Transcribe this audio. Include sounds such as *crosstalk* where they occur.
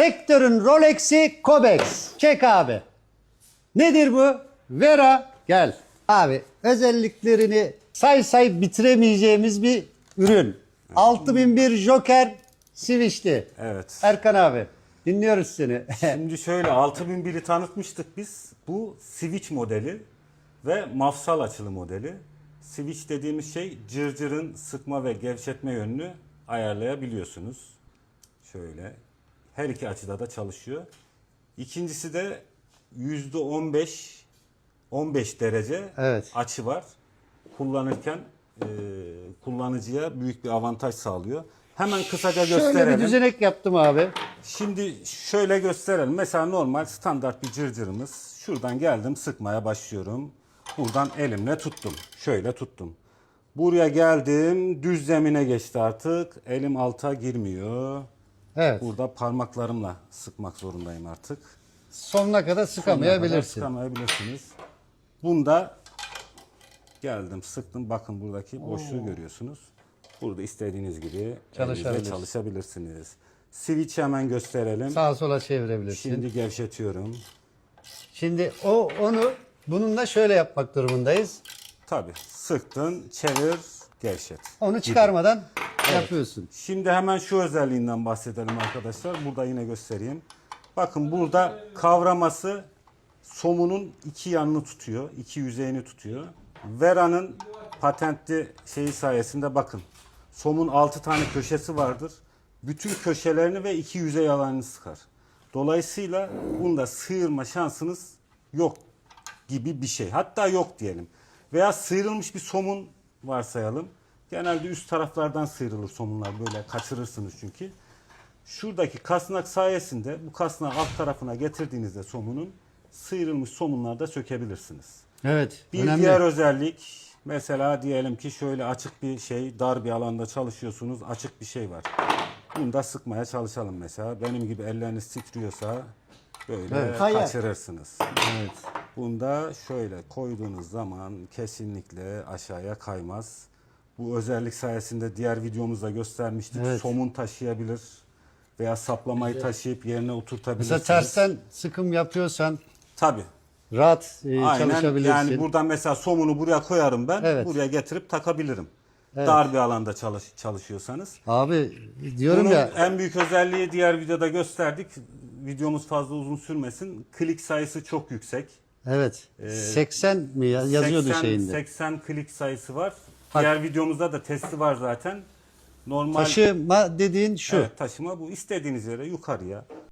Sektörün Rolex'i Cobex. Çek abi. Nedir bu? Vera gel. Abi özelliklerini say say bitiremeyeceğimiz bir ürün. 6001 Joker Switch'ti. Evet. Erkan abi dinliyoruz seni. *laughs* Şimdi şöyle 6001'i tanıtmıştık biz. Bu switch modeli ve mafsal açılı modeli. Switch dediğimiz şey cırcırın sıkma ve gevşetme yönünü ayarlayabiliyorsunuz. Şöyle. Her iki açıda da çalışıyor. İkincisi de %15 15 derece Evet. açı var. Kullanırken e, kullanıcıya büyük bir avantaj sağlıyor. Hemen kısaca gösterelim. Şöyle bir düzenek yaptım abi. Şimdi şöyle gösterelim. Mesela normal standart bir cırcırımız. Şuradan geldim sıkmaya başlıyorum. Buradan elimle tuttum. Şöyle tuttum. Buraya geldim. Düz zemine geçti artık. Elim alta girmiyor. Evet. Burada parmaklarımla sıkmak zorundayım artık. Sonuna kadar sıkamayabilirsin. Sıkamayabilirsiniz. Bunda geldim sıktım. Bakın buradaki boşluğu görüyorsunuz. Burada istediğiniz gibi Çalışabilir. elinizle çalışabilirsiniz. Switch hemen gösterelim. Sağa sola çevirebilirsin. Şimdi, Şimdi gevşetiyorum. o onu bununla şöyle yapmak durumundayız. Tabii sıktın, çevir, gevşet. Onu çıkarmadan yapıyorsun. Şimdi hemen şu özelliğinden bahsedelim arkadaşlar. Burada yine göstereyim. Bakın burada kavraması somunun iki yanını tutuyor. iki yüzeyini tutuyor. Vera'nın patentli şeyi sayesinde bakın. Somun 6 tane köşesi vardır. Bütün köşelerini ve iki yüzey alanını sıkar. Dolayısıyla bunda sıyırma şansınız yok gibi bir şey. Hatta yok diyelim. Veya sıyrılmış bir somun varsayalım. Genelde üst taraflardan sıyrılır somunlar böyle kaçırırsınız çünkü. Şuradaki kasnak sayesinde bu kasnağı alt tarafına getirdiğinizde somunun sıyrılmış somunlarda sökebilirsiniz. Evet. Bir önemli. diğer özellik mesela diyelim ki şöyle açık bir şey dar bir alanda çalışıyorsunuz açık bir şey var. Bunu da sıkmaya çalışalım mesela. Benim gibi elleriniz titriyorsa böyle Kayar. kaçırırsınız. Evet. Bunda şöyle koyduğunuz zaman kesinlikle aşağıya kaymaz. Bu özellik sayesinde diğer videomuzda göstermiştik. Evet. Somun taşıyabilir veya saplamayı taşıyıp yerine oturtabilirsiniz. Mesela tersten sıkım yapıyorsan Tabii. rahat e, Aynen. çalışabilirsin. Yani buradan mesela somunu buraya koyarım ben. Evet. Buraya getirip takabilirim. Dar bir alanda çalış, çalışıyorsanız. Abi diyorum Bunun ya en büyük özelliği diğer videoda gösterdik. Videomuz fazla uzun sürmesin. Klik sayısı çok yüksek. evet 80 mi ya- yazıyordu 80, şeyinde. 80 klik sayısı var. Bak. Diğer videomuzda da testi var zaten. Normal Taşıma dediğin şu. Evet, taşıma bu. İstediğiniz yere yukarıya